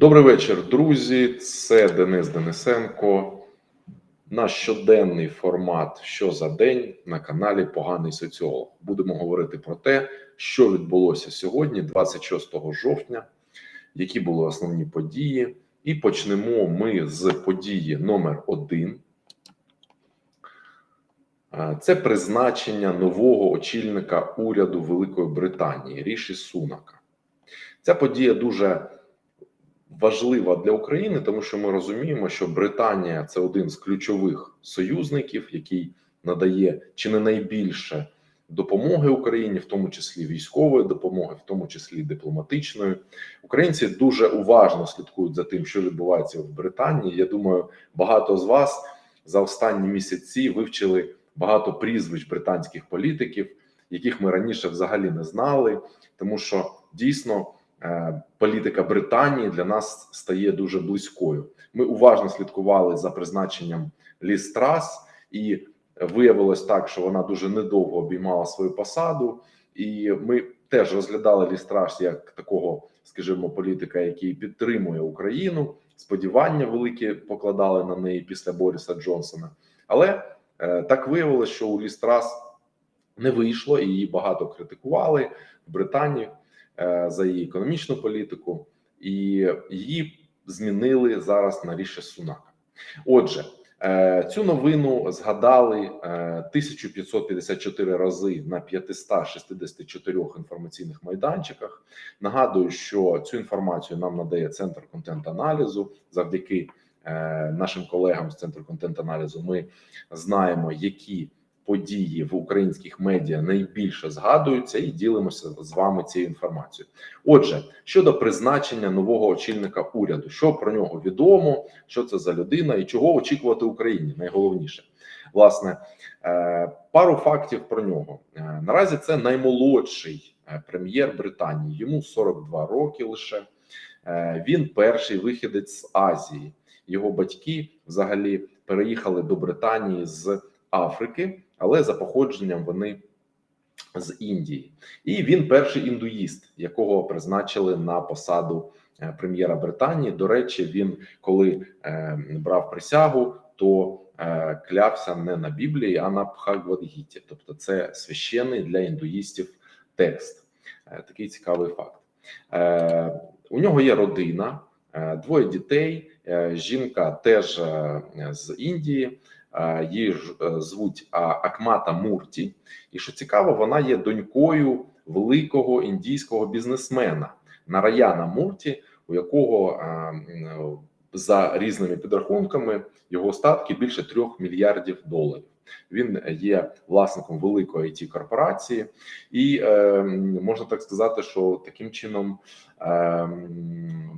Добрий вечір, друзі. Це Денис Денисенко. Наш щоденний формат що за день на каналі Поганий Соціолог. Будемо говорити про те, що відбулося сьогодні, 26 жовтня, які були основні події. І почнемо ми з події номер один. Е, Це призначення нового очільника уряду Великої Британії Ріші Сунака. Ця подія дуже важлива для України, тому що ми розуміємо, що Британія це один з ключових союзників, який надає чи не найбільше допомоги Україні, в тому числі військової допомоги, в тому числі дипломатичної. Українці дуже уважно слідкують за тим, що відбувається в Британії. Я думаю, багато з вас за останні місяці вивчили багато прізвищ британських політиків, яких ми раніше взагалі не знали, тому що дійсно. Е, політика Британії для нас стає дуже близькою. Ми уважно слідкували за призначенням Ліс Трас, і виявилось так, що вона дуже недовго обіймала свою посаду, і ми теж розглядали Ліс Трас як такого, скажімо, політика, який підтримує Україну. Сподівання великі покладали на неї після Бориса Джонсона, але е, так виявилося, що у Ліс Трас не вийшло, і її багато критикували в Британії. Е, за її економічну політику, і її змінили зараз на ріше Сунака. Отже, е, цю новину згадали 1554 е, рази на 564 інформаційних майданчиках. Нагадую, що цю інформацію нам надає центр контент-аналізу завдяки нашим колегам з центру контент-аналізу. Ми знаємо, які події в українських медіа найбільше згадуються, і ділимося з вами цією інформацією. Отже, щодо призначення нового очільника уряду, що про нього відомо, що це за людина і чого очікувати Україні, найголовніше. Власне, е, пару фактів про нього е, наразі це наймолодший е, прем'єр Британії. Йому 42 роки лише він перший вихідець з Азії. Його батьки взагалі переїхали до Британії з Африки але за походженням вони з Індії, і він перший індуїст, якого призначили на посаду е, прем'єра Британії. До речі, він коли е, брав присягу, то е, клявся не на Біблії, а на Бхагавадгіті. Тобто, це священний для індуїстів текст. Такий цікавий факт. У нього є родина, двоє дітей. Жінка теж з Індії. Її е, звуть Акмата Мурті, і що цікаво, вона є донькою великого індійського бізнесмена Нараяна Мурті, у якого за різними підрахунками його статки більше трьох мільярдів доларів. Він є власником великої it корпорації, і е, можна так сказати, що таким чином е,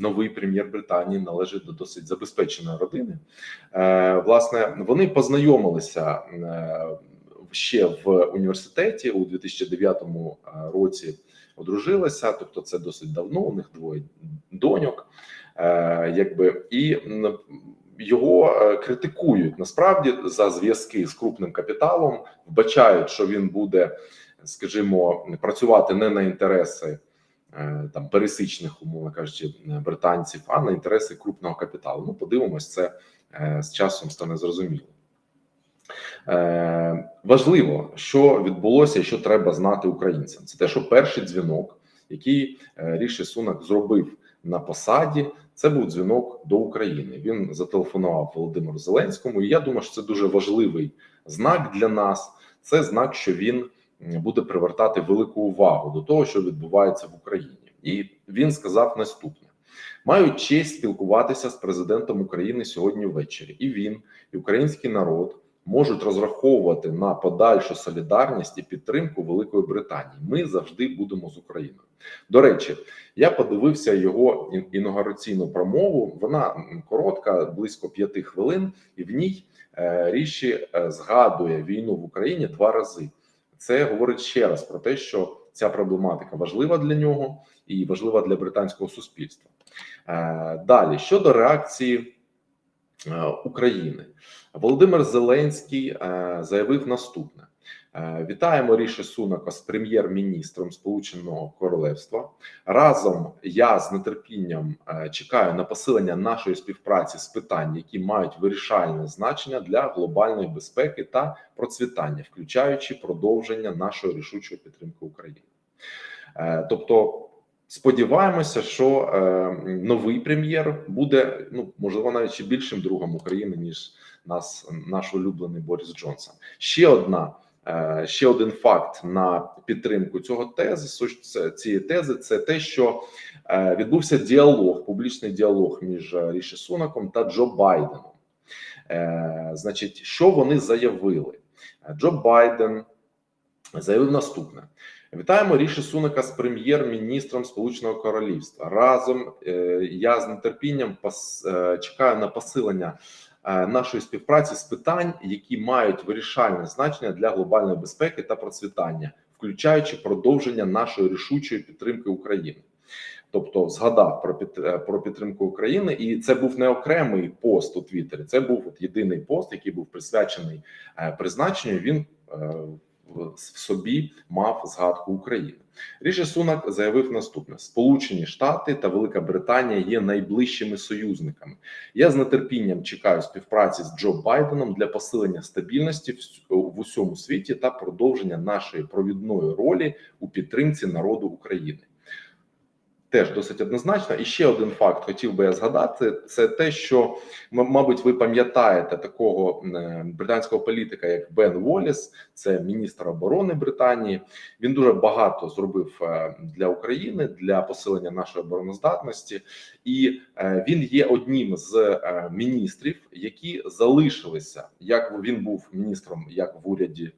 новий прем'єр Британії належить до досить забезпеченої родини. Е, Власне, вони познайомилися. Е, Ще в університеті у 2009 році одружилися, тобто це досить давно. У них двоє доньок, е, якби і його е, критикують насправді за зв'язки з крупним капіталом, вбачають, що він буде, скажімо, працювати не на інтереси е, там пересічних, умовно кажучи, британців, а на інтереси крупного капіталу. Ну, подивимось, це е, з часом стане зрозуміло. Важливо, що відбулося, і що треба знати українцям. Це те, що перший дзвінок, який Ріші Сунак зробив на посаді, це був дзвінок до України. Він зателефонував Володимиру Зеленському. І я думаю, що це дуже важливий знак для нас. Це знак, що він буде привертати велику увагу до того, що відбувається в Україні, і він сказав наступне: маю честь спілкуватися з президентом України сьогодні ввечері. І він, і український народ можуть розраховувати на подальшу солідарність і підтримку Великої Британії. Ми завжди будемо з Україною. До речі, я подивився його інаугураційну промову. Вона коротка, близько п'яти хвилин, і в ній е, ріші е, згадує війну в Україні два рази. Це говорить ще раз про те, що ця проблематика важлива для нього і важлива для британського суспільства. Е, далі щодо реакції України. Володимир Зеленський е, заявив наступне: Е, Вітаємо Ріші Сунака з прем'єр-міністром Сполученого Королевства. Разом я з нетерпінням е, чекаю на посилення нашої співпраці з питань, які мають вирішальне значення для глобальної безпеки та процвітання, включаючи продовження нашої рішучої підтримки України. Е, Тобто. Сподіваємося, що е, новий прем'єр буде ну можливо навіть ще більшим другом України ніж нас, наш улюблений Борис Джонсон. Ще одна Е, Ще один факт на підтримку цього тези цієї тези це те, що е, відбувся діалог, публічний діалог між Ріші Сунаком та Джо Байденом. Е, Значить, що вони заявили? Е, Джо Байден заявив наступне: вітаємо Ріші Сунака з прем'єр-міністром Сполученого Королівства. Разом е, я з нетерпінням е, чекаю на посилення е, нашої співпраці з питань, які мають вирішальне значення для глобальної безпеки та процвітання, включаючи продовження нашої рішучої підтримки України. Тобто згадав про під, про підтримку України, і це був не окремий пост у Твіттері. Це був от єдиний пост, який був присвячений призначенню. Він в собі мав згадку України. Ріші Сунак заявив наступне: Сполучені Штати та Велика Британія є найближчими союзниками. Я з нетерпінням чекаю співпраці з Джо Байденом для посилення стабільності в усьому світі та продовження нашої провідної ролі у підтримці народу України. Теж досить однозначно. І ще один факт хотів би я згадати: це те, що мабуть, ви пам'ятаєте такого е, британського політика, як Бен Воліс, це міністр оборони Британії. Він дуже багато зробив е, для України для посилення нашої обороноздатності, і е, він є одним з міністрів, які залишилися, як він був міністром, як в уряді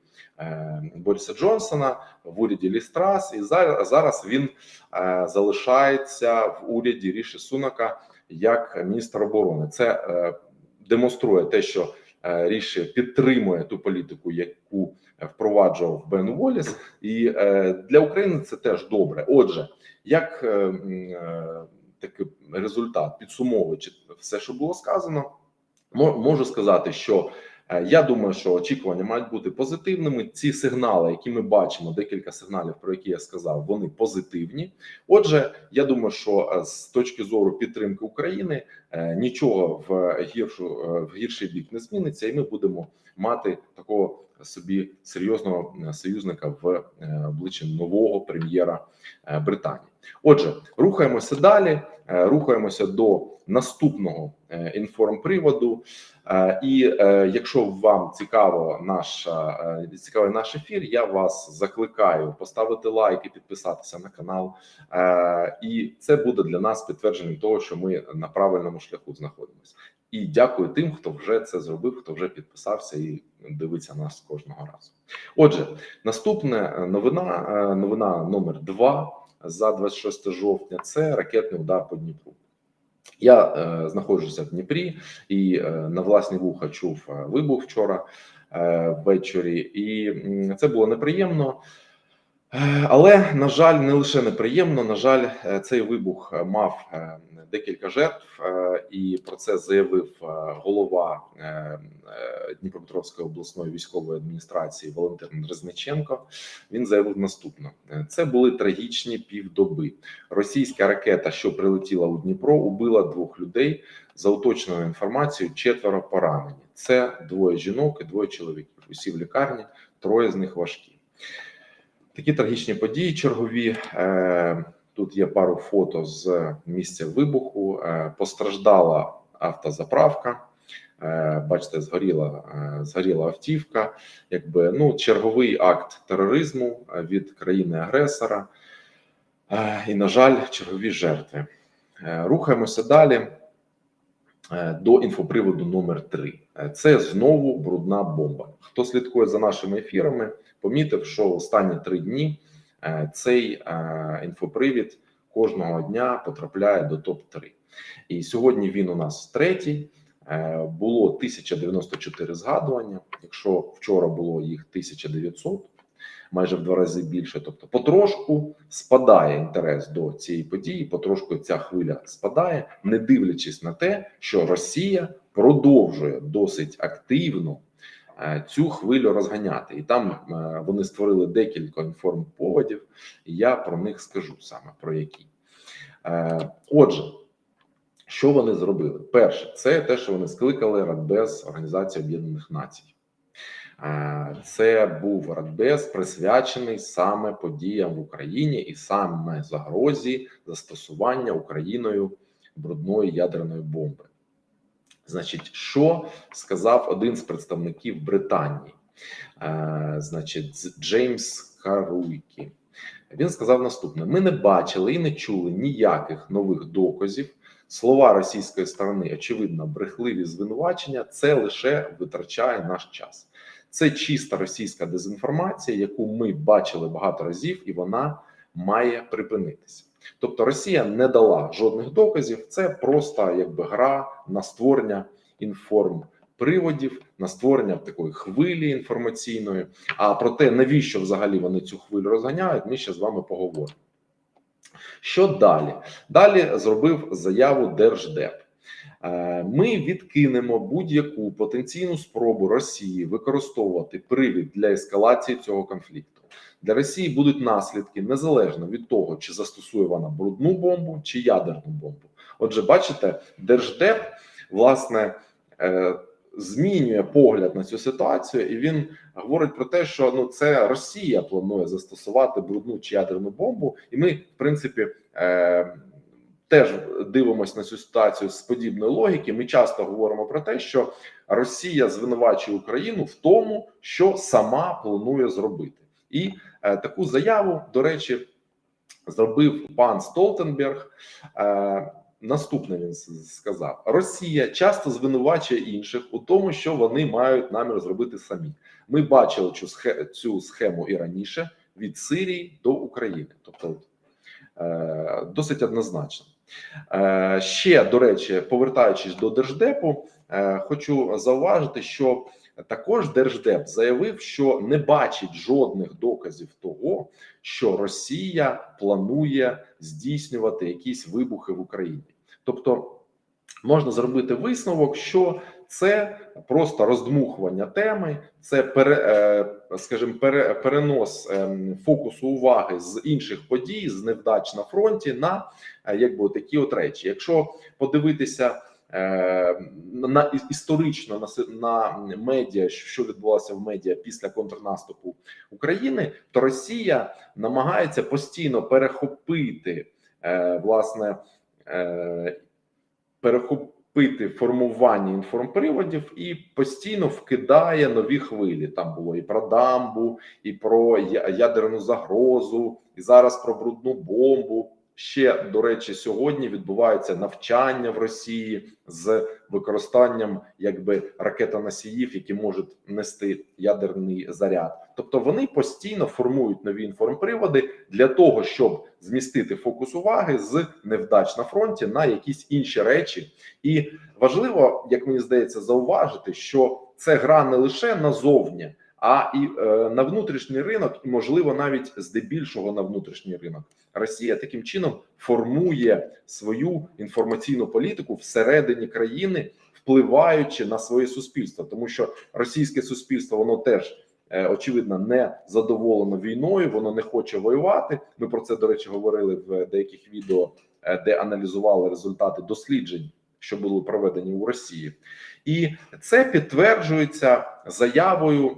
Бориса Джонсона, в уряді Лістрас, і зараз, він е, залишається в уряді Ріші Сунака як міністр оборони. Це е, демонструє те, що е, Ріші підтримує ту політику, яку впроваджував Бен Воліс, і е, для України це теж добре. Отже, як е, е, такий результат, підсумовуючи все, що було сказано, можу сказати, що е, я думаю, що очікування мають бути позитивними. Ці сигнали, які ми бачимо, декілька сигналів, про які я сказав, вони позитивні. Отже, я думаю, що е, з точки зору підтримки України е, нічого в гіршу е, в гірший бік не зміниться, і ми будемо мати такого собі серйозного е, союзника в е, обличчі нового прем'єра е, Британії. Отже, рухаємося далі, е, рухаємося до наступного е, інформприводу. Е, І якщо вам цікаво наш цікавий наш ефір, я вас закликаю поставити лайк і підписатися на канал. І це буде для нас підтвердженням того, що ми на правильному шляху знаходимося. І дякую тим, хто вже це зробив, хто вже підписався і дивиться нас кожного разу. Отже, наступна новина, новина номер 2 за 26 жовтня. Це ракетний удар по Дніпру. Я е, знаходжуся в Дніпрі і е, на власні вуха чув е, вибух вчора е, ввечері, і це було неприємно. Е, Але на жаль, не лише неприємно. На жаль, е, цей вибух е, мав декілька жертв, і про це заявив голова Дніпропетровської обласної військової адміністрації Валентин Дрезниченко. Він заявив наступне: це були трагічні півдоби. Російська ракета, що прилетіла у Дніпро, убила двох людей. За уточненою інформацією, четверо поранені. Це двоє жінок і двоє чоловіків. Усі в лікарні, троє з них важкі. Такі трагічні події чергові. Е, Тут є пару фото з місця вибуху. Е, Постраждала автозаправка. Е, Бачите, згоріла, згоріла автівка. Якби ну черговий акт тероризму від країни-агресора. І, на жаль, чергові жертви. Рухаємося далі до інфоприводу номер 3 Це знову брудна бомба. Хто слідкує за нашими ефірами, помітив, що останні три дні е, цей е, інфопривід кожного дня потрапляє до топ 3 І сьогодні він у нас третій. Е, Було 1094 згадування. Якщо вчора було їх 1900, майже в два рази більше. Тобто, потрошку спадає інтерес до цієї події, потрошку ця хвиля спадає, не дивлячись на те, що Росія продовжує досить активно цю хвилю розганяти, і там е, вони створили декілька інформповодів. і Я про них скажу саме про які. Е, Отже, що вони зробили? Перше, це те, що вони скликали Радбез Організації Об'єднаних Націй. Е, Це був Радбез, присвячений саме подіям в Україні і саме загрозі застосування Україною брудної ядерної бомби. Значить, що сказав один з представників Британії, Е, значить, Джеймс Каруйкі. Він сказав наступне: ми не бачили і не чули ніяких нових доказів. Слова російської сторони, очевидно, брехливі звинувачення. Це лише витрачає наш час. Це чиста російська дезінформація, яку ми бачили багато разів, і вона має припинитися. Тобто Росія не дала жодних доказів. Це просто якби гра на створення інформприводів, на створення такої хвилі інформаційної. А про те, навіщо взагалі вони цю хвилю розганяють, ми ще з вами поговоримо. Що далі? Далі зробив заяву Держдеп. Е, Ми відкинемо будь-яку потенційну спробу Росії використовувати привід для ескалації цього конфлікту. Для Росії будуть наслідки незалежно від того, чи застосує вона брудну бомбу чи ядерну бомбу. Отже, бачите, держдеп власне е, змінює погляд на цю ситуацію, і він говорить про те, що ну це Росія планує застосувати брудну чи ядерну бомбу, і ми, в принципі, е, теж дивимося на цю ситуацію з подібної логіки. Ми часто говоримо про те, що Росія звинувачує Україну в тому, що сама планує зробити, і е, таку заяву, до речі, зробив пан Столтенберг. Е, Наступне він сказав: Росія часто звинувачує інших у тому, що вони мають намір зробити самі. Ми бачили цю схе- цю схему і раніше від Сирії до України, тобто е, досить однозначно. Ще до речі, повертаючись до держдепу, хочу зауважити, що також держдеп заявив, що не бачить жодних доказів того, що Росія планує здійснювати якісь вибухи в Україні. Тобто можна зробити висновок, що це просто роздмухування теми, це пере, е, скажімо, пере, перенос ем, фокусу уваги з інших подій, з невдач на фронті на е, якби такі от речі. Якщо подивитися на історично на, на медіа, що відбувалося в медіа після контрнаступу України, то Росія намагається постійно перехопити е, власне е, перехопити формування інформприводів і постійно вкидає нові хвилі. Там було і про дамбу, і про ядерну загрозу, і зараз про брудну бомбу. Ще до речі, сьогодні відбувається навчання в Росії з використанням якби ракетоносіїв, які можуть нести ядерний заряд. Тобто вони постійно формують нові інформприводи для того, щоб змістити фокус уваги з невдач на фронті на якісь інші речі. І важливо, як мені здається, зауважити, що це гра не лише назовні, а і е, на внутрішній ринок, і можливо навіть здебільшого на внутрішній ринок. Росія таким чином формує свою інформаційну політику всередині країни, впливаючи на своє суспільство, тому що російське суспільство воно теж. е, Очевидно, не задоволено війною, воно не хоче воювати. Ми про це до речі говорили в деяких відео, е, де аналізували результати досліджень, що були проведені у Росії, і це підтверджується заявою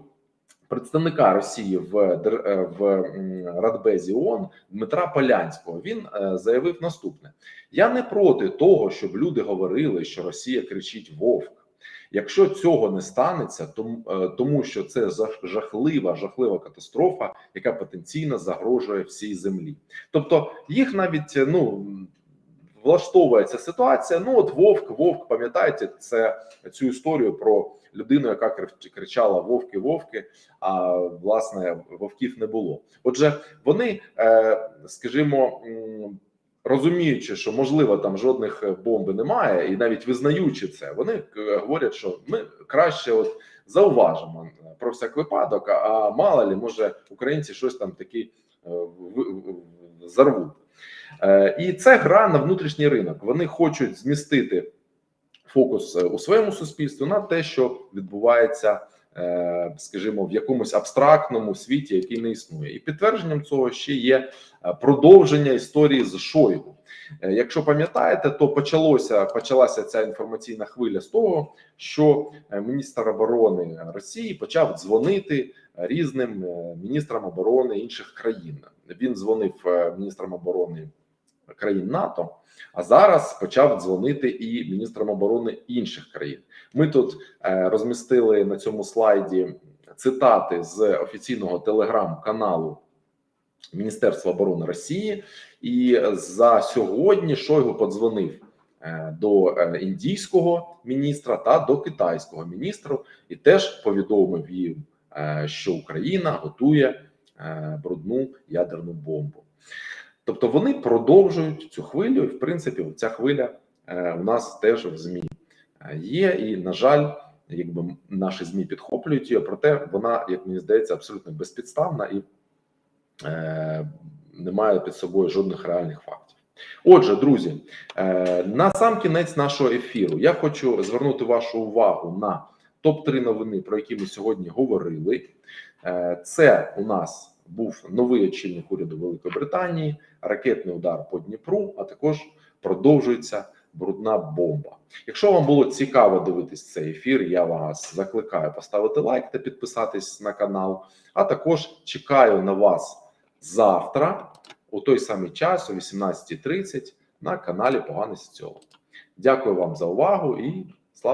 представника Росії в е, в Радбезі ООН Дмитра Полянського. Він е, заявив наступне: я не проти того, щоб люди говорили, що Росія кричить вовк. Якщо цього не станеться, е, тому що це жах- жахлива, жахлива катастрофа, яка потенційно загрожує всій землі. Тобто їх навіть ну влаштовує ця ситуація. Ну от вовк, вовк, пам'ятаєте, це цю історію про людину, яка крич- кричала вовки, вовки. А власне вовків не було. Отже, вони, е, скажімо. Розуміючи, що можливо там жодних е, бомби немає, і навіть визнаючи це, вони е, говорять, що ми краще от зауважимо про всяк випадок. А, мало лі, може українці щось там в- зарвуть. Е, І це гра на внутрішній ринок. Вони хочуть змістити фокус е, у своєму суспільстві на те, що відбувається, е, скажімо, в якомусь абстрактному світі, який не існує, і підтвердженням цього ще є продовження історії з Шойгу. Якщо пам'ятаєте, то почалося почалася ця інформаційна хвиля з того, що міністр оборони Росії почав дзвонити різним міністрам оборони інших країн. Він дзвонив міністрам оборони країн НАТО, а зараз почав дзвонити і міністрам оборони інших країн. Ми тут е, розмістили на цьому слайді цитати з офіційного телеграм-каналу Міністерства оборони Росії, і за сьогодні Шойгу подзвонив е, до е, індійського міністра та до китайського міністру, і теж повідомив їм, що Україна готує брудну ядерну бомбу. Тобто вони продовжують цю хвилю, і в принципі, ця хвиля е, у нас теж в змі е, є. І на жаль, якби наші змі підхоплюють її, проте вона, як мені здається, абсолютно безпідставна і е, не має під собою жодних реальних фактів. Отже, друзі, е, на сам кінець нашого ефіру я хочу звернути вашу увагу на топ 3 новини, про які ми сьогодні говорили. Е, Це у нас був новий очільник уряду Великої Британії, ракетний удар по Дніпру, а також продовжується брудна бомба. Якщо вам було цікаво дивитись цей ефір, я вас закликаю поставити лайк та підписатись на канал. А також чекаю на вас завтра, у той самий час, о 18.30 на каналі Поганий Соціолог. Дякую вам за увагу і